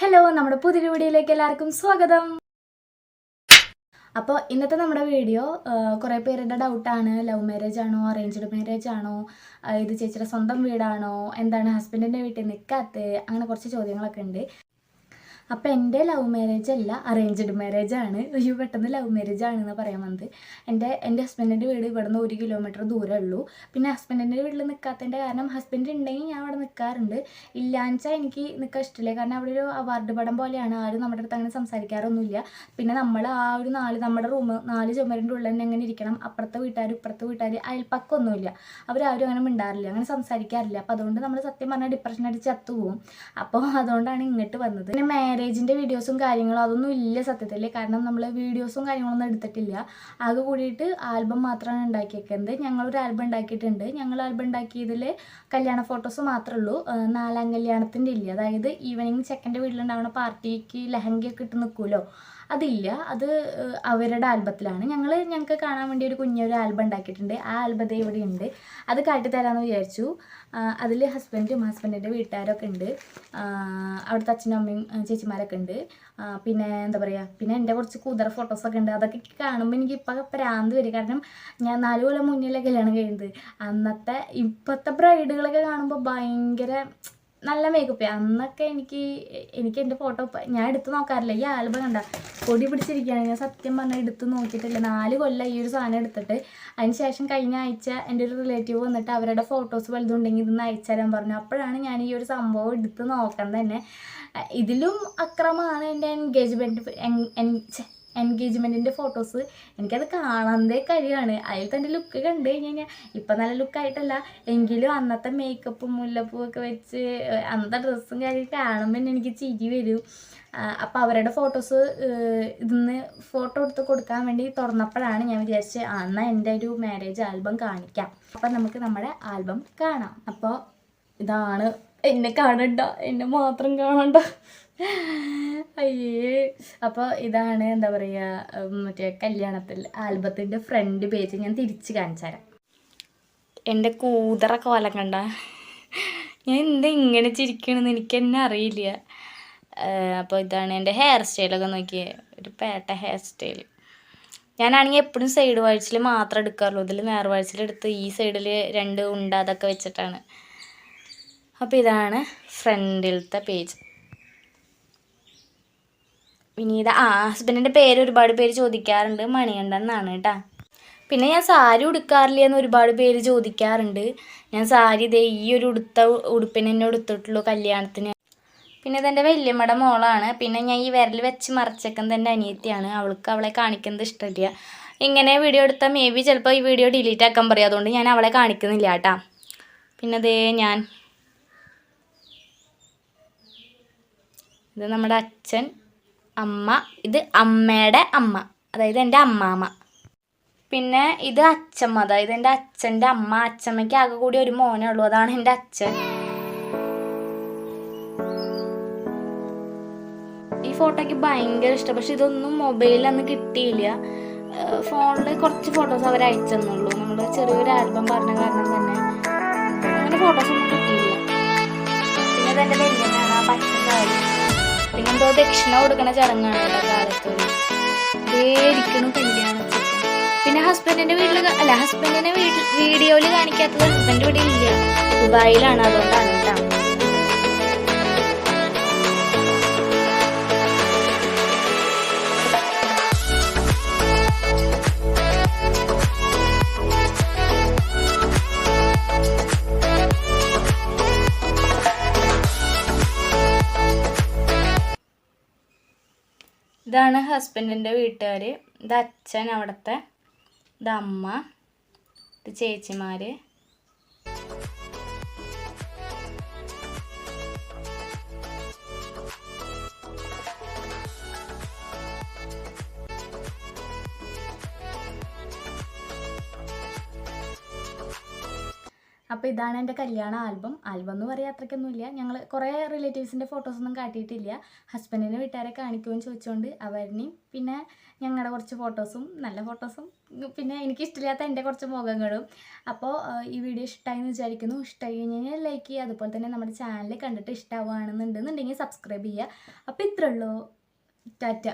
Hello നമ്മുടെ പുതിയൊരു വീഡിയോയിലേക്ക് എല്ലാവർക്കും സ്വാഗതം. അപ്പോൾ ഇന്നത്തെ നമ്മുടെ വീഡിയോ കുറേ പേരുടെ ഡൗട്ടാണ് ലവ് മാരേജ് ആണോ? അറേഞ്ച്ഡ് മാരേജ് ആണോ? ഇത് ചേച്ചിയുടെ സ്വന്തം വീടാണോ? എന്താണ് ഹസ്ബൻഡിന്റെ വീട്ടിൽ നിൽക്കാത്തത് അങ്ങനെ കുറച്ച് ചോദ്യങ്ങളൊക്കെ ഉണ്ട്. അപ്പോൾ എന്റെ ലവ് മാരേജ് അല്ല അറേഞ്ച്ഡ് മാരേജ് ആണ്. ഒരു പെട്ടെന്ന് ലവ് മാരേജ് ആണെന്ന് പറയാൻ വന്നത്. എന്റെ എന്റെ ഹസ്ബൻഡിന്റെ വീട് ഇവിടെ നിന്ന് ഒരു കിലോമീറ്റർ ദൂരമേ ഉള്ളൂ. പിന്നെ ഹസ്ബൻഡിന്റെ വീട്ടിൽ നിൽക്കാത്തതിന്റെ കാരണം ഹസ്ബൻഡ് ഉണ്ടെങ്കിൽ ഞാൻ അവിടെ നിൽക്കാറുണ്ട് ഇല്ലാച്ചാൽ എനിക്ക് നിൽക്കാൻ ഇഷ്ടമില്ല കാരണം അവിടെ ഒരു അവാർഡ് പടം പോലെയാണ്. ആരും നമ്മുടെ അടുത്ത് അങ്ങനെ സംസാരിക്കാറൊന്നുമില്ല. പിന്നെ നമ്മൾ ആ ഒരു നാല് നമ്മുടെ റൂം നാല് ചുമരിന്റെ ഉള്ളിൽ തന്നെ അങ്ങനെ ഇരിക്കണം? അപ്പുറത്തെ വീട്ടുകാർ ഇപ്പുറത്തെ വീട്ടുകാർ അയൽപ്പക്കൊന്നുമില്ല അവരാരും അങ്ങനെ മിണ്ടാറില്ല. അങ്ങനെ സംസാരിക്കാറില്ല. അപ്പോൾ അതുകൊണ്ട് നമ്മൾ സത്യം പറഞ്ഞാൽ ഡിപ്രഷൻ അടിച്ച് ചത്തുപോകും. അപ്പോൾ അതുകൊണ്ടാണ് ഇങ്ങോട്ട് വന്നത്. പിന്നെ മാരേജിന്റെ വീഡിയോസും കാര്യങ്ങളും അതൊന്നും ഇല്ല സത്യത്തിൽ കാരണം നമ്മൾ വീഡിയോസും കാര്യങ്ങളൊന്നും എടുത്തിട്ടില്ല. ആകെ കൂടിയിട്ട് ആൽബം മാത്രമാണ് ഉണ്ടാക്കിയേക്കുന്നത്. ഞങ്ങളൊരു ആൽബം ഉണ്ടാക്കിയിട്ടുണ്ട്. ഞങ്ങൾ ആൽബം ഉണ്ടാക്കിയതിൽ കല്യാണ ഫോട്ടോസ് മാത്രമേ ഉള്ളൂ. നാലാം കല്യാണത്തിന്റെ ഇല്ല? അതായത് ഈവനിങ് ചെക്കന്റെ വീട്ടിലുണ്ടാവുന്ന പാർട്ടിക്ക് ലഹങ്കയൊക്കെ ഇട്ട് നിൽക്കുമല്ലോ അതില്ല. അത് അവരുടെ ആൽബത്തിലാണ്. ഞങ്ങൾ ഞങ്ങൾക്ക് കാണാൻ വേണ്ടി ഒരു കുഞ്ഞൊരു ആൽബം ഉണ്ടാക്കിയിട്ടുണ്ട്. ആ ആൽബത്തെ ഇവിടെ ഉണ്ട് അത് കാട്ടിത്തരാമെന്ന് വിചാരിച്ചു. അതിൽ ഹസ്ബൻഡും ഹസ്ബൻഡിന്റെ വീട്ടുകാരൊക്കെ ഉണ്ട്. അവിടുത്തെ അച്ഛനും അമ്മയും ചേച്ചിമാരൊക്കെ ഉണ്ട്. പിന്നെ എന്താ പറയുക പിന്നെ എന്റെ കുറച്ച് കുതിര ഫോട്ടോസൊക്കെ ഉണ്ട്. അതൊക്കെ കാണുമ്പോൾ എനിക്ക് ഇപ്പം പ്രാന്ത് വരും. കാരണം ഞാൻ നാല് കൊല്ലം മുന്നിലെ കല്യാണം കഴിയുന്നത്. അന്നത്തെ ഇപ്പോഴത്തെ ബ്രൈഡുകളൊക്കെ കാണുമ്പോൾ ഭയങ്കര നല്ല മേക്കപ്പ് അന്നൊക്കെ എനിക്ക് എനിക്ക് എന്റെ ഫോട്ടോ ഞാൻ എടുത്തു നോക്കാറില്ല. ഈ ആൽബം കണ്ട പൊടി പിടിച്ചിരിക്കുകയാണ്. ഞാൻ സത്യം പറഞ്ഞാൽ എടുത്തു നോക്കിയിട്ടില്ല. നാല് കൊല്ലം ഈ ഒരു സാധനം എടുത്തിട്ട്. അതിന് ശേഷം കഴിഞ്ഞ ആഴ്ച എന്റെ ഒരു റിലേറ്റീവ് വന്നിട്ട് അവരുടെ ഫോട്ടോസ് വലുതുണ്ടെങ്കിൽ ഇതൊന്ന് അയച്ചു തരാൻ പറഞ്ഞു. അപ്പോഴാണ് ഞാൻ ഈ ഒരു സംഭവം എടുത്ത് നോക്കാൻ തന്നെ. ഇതിലും അക്രമമാണ് എന്റെ എൻഗേജ്മെന്റ് എൻഗേജ്മെന്റിന്റെ ഫോട്ടോസ്. എനിക്കത് കാണാതേ കഴിയാണ്. അതിൽ തന്നെ ലുക്ക് കണ്ടു കഴിഞ്ഞ് കഴിഞ്ഞാൽ ഇപ്പം നല്ല ലുക്കായിട്ടല്ല എങ്കിലും അന്നത്തെ മേക്കപ്പും മുല്ലപ്പൂ ഒക്കെ വെച്ച് അന്നത്തെ ഡ്രസ്സും കാര്യം കാണുമ്പോൾ എനിക്ക് ചിരി വരും. അപ്പോൾ അവരുടെ ഫോട്ടോസ് ഇതിന്ന് ഫോട്ടോ എടുത്ത് കൊടുക്കാൻ വേണ്ടി തുറന്നപ്പോഴാണ് ഞാൻ വിചാരിച്ചത് ആ എന്നാൽ എന്റെ ഒരു മാരേജ് ആൽബം കാണിക്കാം. അപ്പം നമുക്ക് നമ്മുടെ ആൽബം കാണാം. അപ്പോൾ ഇതാണ് എന്നെ കാണണ്ട എന്നെ മാത്രം കാണണ്ട. അയ്യേ. അപ്പോൾ ഇതാണ് എന്താ പറയുക മറ്റേ കല്യാണത്തിൽ ആൽബത്തിന്റെ ഫ്രണ്ട് പേജ് ഞാൻ തിരിച്ച് കാണിച്ചു തരാം. എന്റെ കൂതറ കോലം കണ്ട. ഞാൻ എന്താ ഇങ്ങനെ ചിരിക്കണമെന്ന് എനിക്ക് തന്നെ അറിയില്ല. അപ്പോൾ ഇതാണ് എന്റെ ഹെയർ സ്റ്റൈലൊക്കെ നോക്കിയേ ഒരു പേട്ട ഹെയർ സ്റ്റൈൽ ഞാനാണെങ്കിൽ എപ്പോഴും സൈഡ് വാഴ്ചയിൽ മാത്രം എടുക്കാറുള്ളൂ. ഇതിൽ നേർവാഴ്ചയിലെടുത്ത് ഈ സൈഡിൽ രണ്ട് ഉണ്ട അതൊക്കെ വെച്ചിട്ടാണ്. അപ്പോൾ ഇതാണ് ഫ്രണ്ടിലത്തെ പേജ്. വിനീത. ആ ഹസ്ബൻഡിന്റെ പേര് ഒരുപാട് പേര് ചോദിക്കാറുണ്ട്. മണികണ്ഠൻ എന്നാണ് കേട്ടാ. പിന്നെ ഞാൻ സാരി ഉടുക്കാറില്ല എന്ന് ഒരുപാട് പേര് ചോദിക്കാറുണ്ട്. ഞാൻ സാരി ഇതേ ഈ ഒരു ഉടുത്ത ഉടുപ്പിന് തന്നെ ഉടുത്തിട്ടുള്ളൂ കല്യാണത്തിന്. പിന്നെ ഇതെന്റെ വല്യമ്മയുടെ മോളാണ്. പിന്നെ ഞാൻ ഈ വിരൽ വെച്ച് മറച്ചേക്കുന്നത് എന്റെ അനിയത്തിയാണ്. അവൾക്ക് അവളെ കാണിക്കുന്നത് ഇഷ്ടമില്ല ഇങ്ങനെ വീഡിയോ എടുത്താൽ മേ ബി ചിലപ്പോൾ ഈ വീഡിയോ ഡിലീറ്റ് ആക്കാൻ പറയും. അതുകൊണ്ട് ഞാൻ അവളെ കാണിക്കുന്നില്ല കേട്ടാ. പിന്നെ അതേ ഞാൻ ഇത് നമ്മുടെ അച്ഛൻ. അമ്മ ഇത് അമ്മയുടെ അമ്മ അതായത് എന്റെ അമ്മാമ്മ പിന്നെ ഇത് അച്ഛമ്മ അതായത് എന്റെ അച്ഛന്റെ അമ്മ അച്ഛമ്മയ്ക്ക് ആകെ കൂടി ഒരു മോനേ ഉള്ളൂ അതാണ് എന്റെ അച്ഛൻ. ഈ ഫോട്ടോയ്ക്ക് ഭയങ്കര ഇഷ്ടം പക്ഷെ ഇതൊന്നും മൊബൈലിൽ അന്ന് കിട്ടിയില്ല. ഫോണിൽ കുറച്ച് ഫോട്ടോസ് അവർ അയച്ചെന്നുള്ളൂ. നമ്മൾ ചെറിയൊരു ആൽബം പറഞ്ഞ കാരണം തന്നെ. അങ്ങനെ ഫോട്ടോസ് ദക്ഷിണ കൊടുക്കണ ചടങ്ങാണ് കേട്ടോ കാലത്തൊരു കല്യാണം പിന്നെ ഹസ്ബൻഡിന്റെ വീട്ടിൽ അല്ല ഹസ്ബൻഡിന്റെ വീട്ടിൽ വീഡിയോയിൽ കാണിക്കാത്തത് ഹസ്ബൻഡ് ഇവിടെ ഇല്ല ദുബായിലാണ് അതുകൊണ്ടാണ് കേട്ടോ. ഇതാണ് ഹസ്ബൻഡിന്റെ വീട്ടുകാർ ഇത് അച്ഛൻ അവിടുത്തെ. ഇത് അമ്മ. ഇത് ചേച്ചിമാർ അപ്പോൾ ഇതാണ് എന്റെ കല്യാണ ആൽബം. ആൽബം എന്ന് പറയാൻ അത്രയ്ക്കൊന്നുമില്ല. ഞങ്ങൾ കുറേ റിലേറ്റീവ്സിന്റെ ഫോട്ടോസൊന്നും കാട്ടിയിട്ടില്ല. ഹസ്ബൻഡിനെ വീട്ടുകാരെ കാണിക്കുമെന്ന് ചോദിച്ചുകൊണ്ട് അവരിനെയും പിന്നെ ഞങ്ങളുടെ കുറച്ച് ഫോട്ടോസും നല്ല ഫോട്ടോസും പിന്നെ എനിക്ക് ഇഷ്ടമില്ലാത്ത എന്റെ കുറച്ച് മുഖങ്ങളും. അപ്പോൾ ഈ വീഡിയോ ഇഷ്ടമായി എന്ന് വിചാരിക്കുന്നു. ഇഷ്ടമായി കഴിഞ്ഞാൽ ലൈക്ക് ചെയ്യുക. അതുപോലെ തന്നെ നമ്മുടെ ചാനൽ കണ്ടിട്ട് ഇഷ്ടമാവുകയാണെന്നുണ്ടെന്നുണ്ടെങ്കിൽ സബ്സ്ക്രൈബ് ചെയ്യുക. അപ്പോൾ ഇത്രയുള്ളൂ. ടാറ്റ.